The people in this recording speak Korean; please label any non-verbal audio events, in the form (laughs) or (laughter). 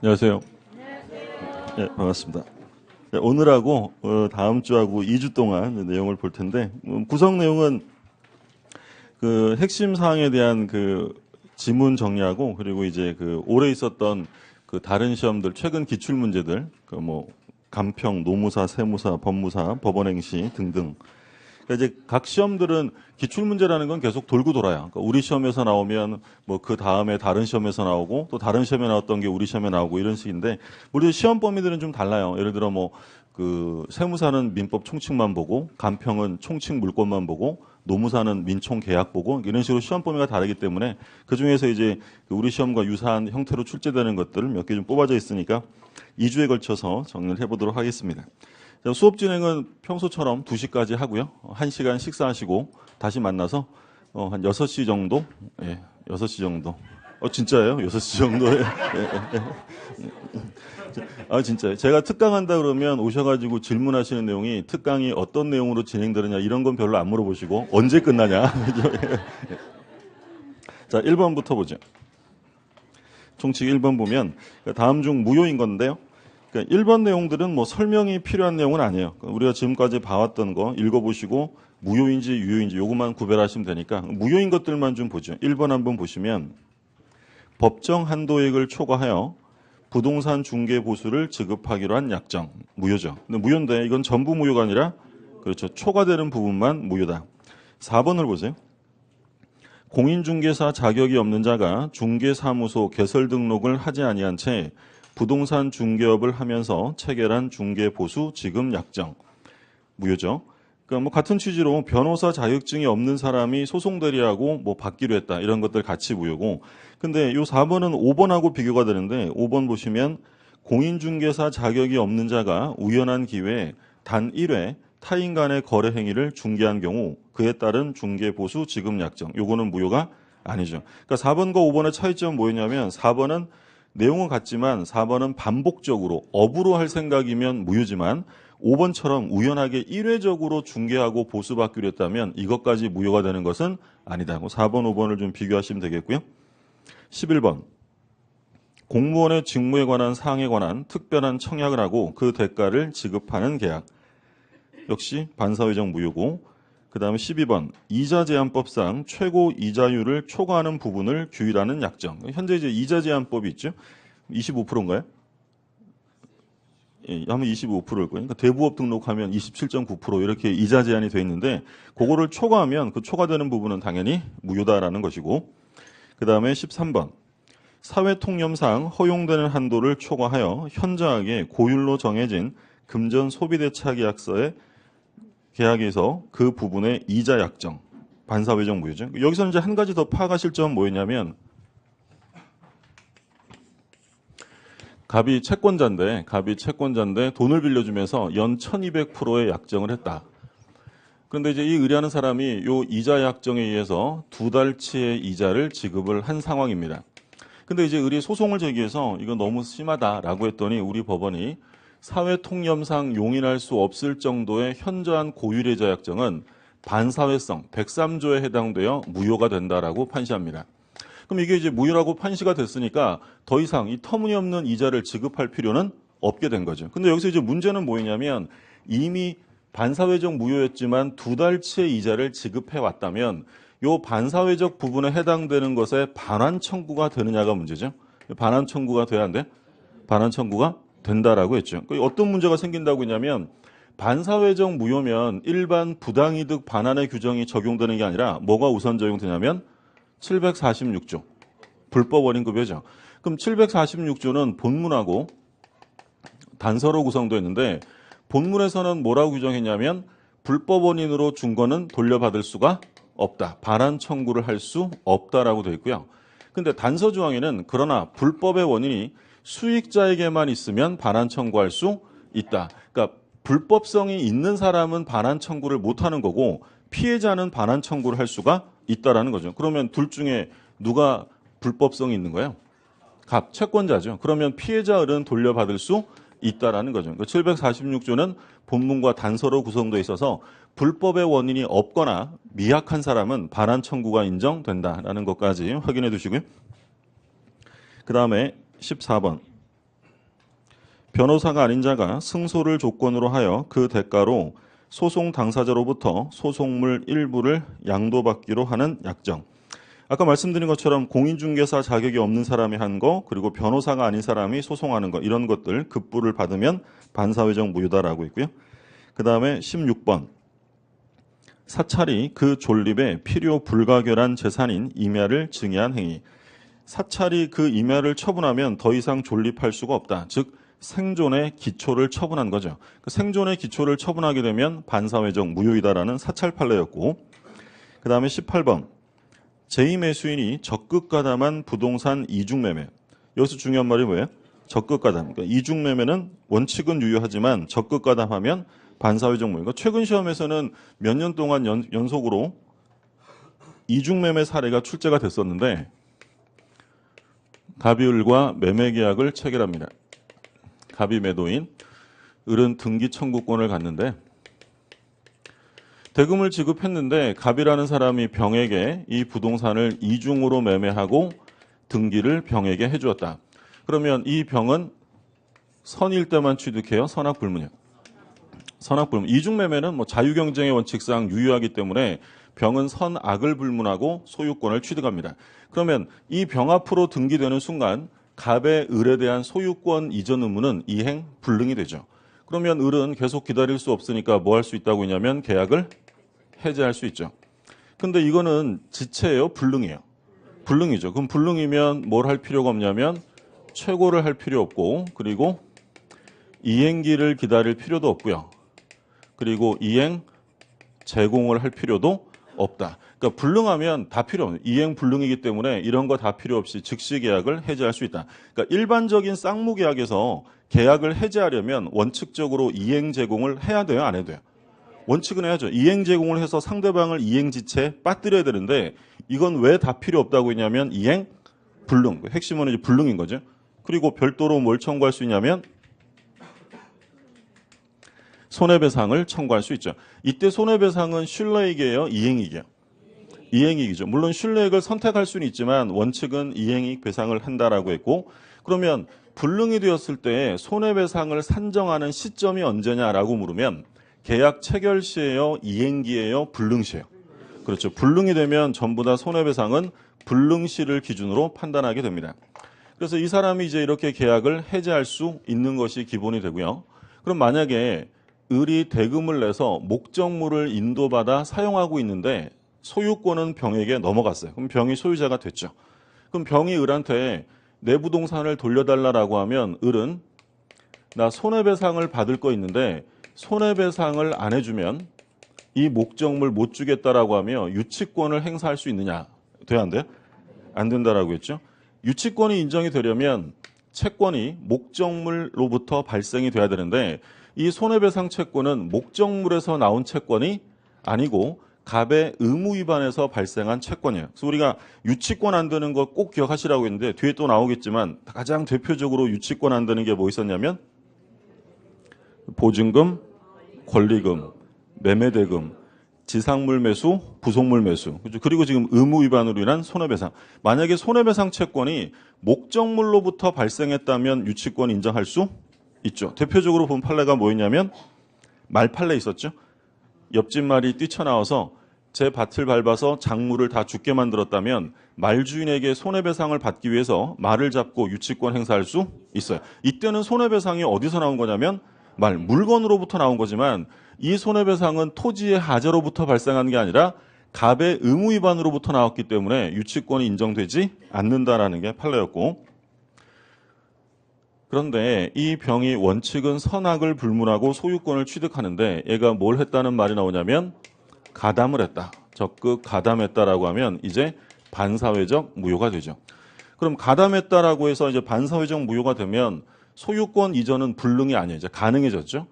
안녕하세요. 네, 반갑습니다. 네, 오늘하고 어, 다음 주하고 2주 동안 내용을 볼 텐데 음, 구성 내용은 그 핵심 사항에 대한 그 지문 정리하고 그리고 이제 그 올해 있었던 그 다른 시험들 최근 기출 문제들 그 뭐 간평, 노무사, 세무사, 법무사, 법원행시 등등 그러니까 이제 각 시험들은 기출 문제라는 건 계속 돌고 돌아요. 그러니까 우리 시험에서 나오면 뭐 그 다음에 다른 시험에서 나오고 또 다른 시험에 나왔던 게 우리 시험에 나오고 이런 식인데 우리 시험 범위들은 좀 달라요. 예를 들어 뭐 그 세무사는 민법 총칙만 보고 간평은 총칙 물권만 보고 노무사는 민총 계약 보고 이런 식으로 시험 범위가 다르기 때문에 그 중에서 이제 그 우리 시험과 유사한 형태로 출제되는 것들을 몇 개 좀 뽑아져 있으니까 2주에 걸쳐서 정리를 해보도록 하겠습니다. 자, 수업 진행은 평소처럼 2시까지 하고요. 1시간 식사하시고 다시 만나서 어, 한 6시 정도? 예, 6시 정도. 어, 진짜예요? 6시 정도에. 예, 예, 예. 아, 진짜요? 제가 특강한다 그러면 오셔가지고 질문하시는 내용이 특강이 어떤 내용으로 진행되느냐 이런 건 별로 안 물어보시고 언제 끝나냐. (laughs) 자, 1번부터 보죠. 총칙 1번 보면 다음 중 무효인 건데요. 그러니까 1번 내용들은 뭐 설명이 필요한 내용은 아니에요. 그러니까 우리가 지금까지 봐왔던 거 읽어보시고 무효인지 유효인지 요것만 구별하시면 되니까 무효인 것들만 좀 보죠. 1번 한번 보시면 법정 한도액을 초과하여 부동산 중개 보수를 지급하기로 한 약정 무효죠. 근데 무효인데 이건 전부 무효가 아니라 그렇죠. 초과되는 부분만 무효다. 4번을 보세요. 공인중개사 자격이 없는 자가 중개사무소 개설 등록을 하지 아니한 채 부동산 중개업을 하면서 체결한 중개 보수 지급 약정 무효죠. 그러니까 뭐 같은 취지로 변호사 자격증이 없는 사람이 소송 대리하고 뭐 받기로 했다 이런 것들 같이 무효고 근데 요 4번은 5번하고 비교가 되는데 5번 보시면 공인중개사 자격이 없는 자가 우연한 기회에 단 1회 타인 간의 거래 행위를 중개한 경우 그에 따른 중개 보수 지급 약정 요거는 무효가 아니죠. 그러니까 4번과 5번의 차이점은 뭐였냐면 4번은 내용은 같지만 4번은 반복적으로 업으로 할 생각이면 무효지만 5번처럼 우연하게 1회적으로 중개하고 보수받기로 했다면 이것까지 무효가 되는 것은 아니다. 4번, 5번을 좀 비교하시면 되겠고요. 11번. 공무원의 직무에 관한 사항에 관한 특별한 청약을 하고 그 대가를 지급하는 계약. 역시 반사회적 무효고 그 다음에 12번 이자 제한법상 최고 이자율을 초과하는 부분을 규율하는 약정. 현재 이제 이자 제한법이 있죠. 25%인가요? 예, 하면 25%일 거예요. 그러니까 대부업 등록하면 27.9% 이렇게 이자 제한이 돼 있는데 그거를 초과하면 그 초과되는 부분은 당연히 무효다라는 것이고 그 다음에 13번 사회 통념상 허용되는 한도를 초과하여 현저하게 고율로 정해진 금전 소비대차 계약서에 계약에서 그 부분의 이자 약정 반사회적 무효죠. 여기서 이제 한 가지 더 파악하실 점은 뭐였냐면 갑이 채권자인데 갑이 채권자인데 돈을 빌려주면서 연 1200%의 약정을 했다. 그런데 이제 이 의뢰하는 사람이 요 이자 약정에 의해서 두 달치의 이자를 지급을 한 상황입니다. 근데 이제 의뢰 소송을 제기해서 이거 너무 심하다라고 했더니 우리 법원이 사회 통념상 용인할 수 없을 정도의 현저한 고율의자 약정은 반사회성 103조에 해당되어 무효가 된다라고 판시합니다. 그럼 이게 이제 무효라고 판시가 됐으니까 더 이상 이 터무니없는 이자를 지급할 필요는 없게 된 거죠. 근데 여기서 이제 문제는 뭐였냐면 이미 반사회적 무효였지만 두 달치의 이자를 지급해 왔다면 요 반사회적 부분에 해당되는 것에 반환 청구가 되느냐가 문제죠. 반환 청구가 돼야 안 돼? 반환 청구가 된다라고 했죠. 어떤 문제가 생긴다고 했냐면 반사회적 무효면 일반 부당이득 반환의 규정이 적용되는 게 아니라 뭐가 우선 적용되냐면 746조 불법 원인급여죠. 그럼 746조는 본문하고 단서로 구성되어 있는데 본문에서는 뭐라고 규정했냐면 불법 원인으로 준 거는 돌려받을 수가 없다. 반환 청구를 할 수 없다라고 되어 있고요. 근데 단서 조항에는 그러나 불법의 원인이 수익자에게만 있으면 반환 청구할 수 있다. 그러니까 불법성이 있는 사람은 반환 청구를 못 하는 거고 피해자는 반환 청구를 할 수가 있다라는 거죠. 그러면 둘 중에 누가 불법성이 있는 거예요? 갑 채권자죠. 그러면 피해자들은 돌려받을 수 있다라는 거죠. 그 746조는 본문과 단서로 구성되어 있어서 불법의 원인이 없거나 미약한 사람은 반환 청구가 인정된다라는 것까지 확인해 두시고요. 그 다음에 14번. 변호사가 아닌 자가 승소를 조건으로 하여 그 대가로 소송 당사자로부터 소송물 일부를 양도받기로 하는 약정. 아까 말씀드린 것처럼 공인중개사 자격이 없는 사람이 한 거, 그리고 변호사가 아닌 사람이 소송하는 거, 이런 것들 급부를 받으면 반사회적 무효다라고 있고요. 그 다음에 16번. 사찰이 그 존립에 필요 불가결한 재산인 임야를 증여한 행위. 사찰이 그 임야를 처분하면 더 이상 존립할 수가 없다. 즉 생존의 기초를 처분한 거죠. 그 생존의 기초를 처분하게 되면 반사회적 무효이다라는 사찰 판례였고 그 다음에 18번 제2매수인이 적극 가담한 부동산 이중매매 여기서 중요한 말이 뭐예요? 적극 가담. 그러니까 이중매매는 원칙은 유효하지만 적극 가담하면 반사회적 무효. 그러니까 최근 시험에서는 몇 년 동안 연, 연속으로 이중매매 사례가 출제가 됐었는데 갑이을과 매매 계약을 체결합니다. 갑이 매도인, 을은 등기 청구권을 갖는데 대금을 지급했는데 갑이라는 사람이 병에게 이 부동산을 이중으로 매매하고 등기를 병에게 해주었다. 그러면 이 병은 선일 때만 취득해요. 선악불문이요. 선악불문. 이중매매는 뭐 자유경쟁의 원칙상 유효하기 때문에 병은 선악을 불문하고 소유권을 취득합니다. 그러면 이 병 앞으로 등기되는 순간 갑의 을에 대한 소유권 이전 의무는 이행 불능이 되죠. 그러면 을은 계속 기다릴 수 없으니까 뭐 할 수 있다고 했냐면 계약을 해제할 수 있죠. 근데 이거는 지체예요, 불능이에요. 불능이죠. 그럼 불능이면 뭘 할 필요가 없냐면 최고를 할 필요 없고 그리고 이행기를 기다릴 필요도 없고요. 그리고 이행 제공을 할 필요도 없다. 그러니까 불능하면 다 필요 없는 이행 불능이기 때문에 이런 거 다 필요 없이 즉시 계약을 해제할 수 있다. 그러니까 일반적인 쌍무 계약에서 계약을 해제하려면 원칙적으로 이행 제공을 해야 돼요, 안 해야 돼요? 원칙은 해야죠. 이행 제공을 해서 상대방을 이행 지체 빠뜨려야 되는데 이건 왜 다 필요 없다고 했냐면 이행 불능. 핵심은 이제 불능인 거죠. 그리고 별도로 뭘 청구할 수 있냐면 손해배상을 청구할 수 있죠. 이때 손해배상은 슐러익이에요, 이행익이에요. 이행익이죠. 물론 슐러익을 선택할 수는 있지만 원칙은 이행익 배상을 한다라고 했고 그러면 불능이 되었을 때 손해배상을 산정하는 시점이 언제냐라고 물으면 계약 체결 시에요, 이행기예요, 불능 시예요. 그렇죠. 불능이 되면 전부 다 손해배상은 불능 시를 기준으로 판단하게 됩니다. 그래서 이 사람이 이제 이렇게 계약을 해제할 수 있는 것이 기본이 되고요. 그럼 만약에 을이 대금을 내서 목적물을 인도받아 사용하고 있는데 소유권은 병에게 넘어갔어요. 그럼 병이 소유자가 됐죠. 그럼 병이 을한테 내 부동산을 돌려달라라고 하면 을은 나 손해배상을 받을 거 있는데 손해배상을 안 해주면 이 목적물 못 주겠다라고 하며 유치권을 행사할 수 있느냐? 돼야 안 돼? 안 된다라고 했죠. 유치권이 인정이 되려면 채권이 목적물로부터 발생이 돼야 되는데 이 손해배상 채권은 목적물에서 나온 채권이 아니고 갑의 의무 위반에서 발생한 채권이에요. 그래서 우리가 유치권 안 되는 거 꼭 기억하시라고 했는데 뒤에 또 나오겠지만 가장 대표적으로 유치권 안 되는 게 뭐 있었냐면 보증금, 권리금, 매매대금, 지상물 매수, 부속물 매수. 그리고 지금 의무 위반으로 인한 손해배상. 만약에 손해배상 채권이 목적물로부터 발생했다면 유치권 인정할 수 있죠. 대표적으로 본 판례가 뭐였냐면 말 판례 있었죠. 옆집 말이 뛰쳐나와서 제 밭을 밟아서 작물을 다 죽게 만들었다면 말 주인에게 손해배상을 받기 위해서 말을 잡고 유치권 행사할 수 있어요. 이때는 손해배상이 어디서 나온 거냐면 말 물건으로부터 나온 거지만 이 손해배상은 토지의 하자로부터 발생한 게 아니라 갑의 의무 위반으로부터 나왔기 때문에 유치권이 인정되지 않는다라는 게 판례였고 그런데 이 병이 원칙은 선악을 불문하고 소유권을 취득하는데 얘가 뭘 했다는 말이 나오냐면 가담을 했다. 적극 가담했다라고 하면 이제 반사회적 무효가 되죠. 그럼 가담했다라고 해서 이제 반사회적 무효가 되면 소유권 이전은 불능이 아니에요. 이제 가능해졌죠.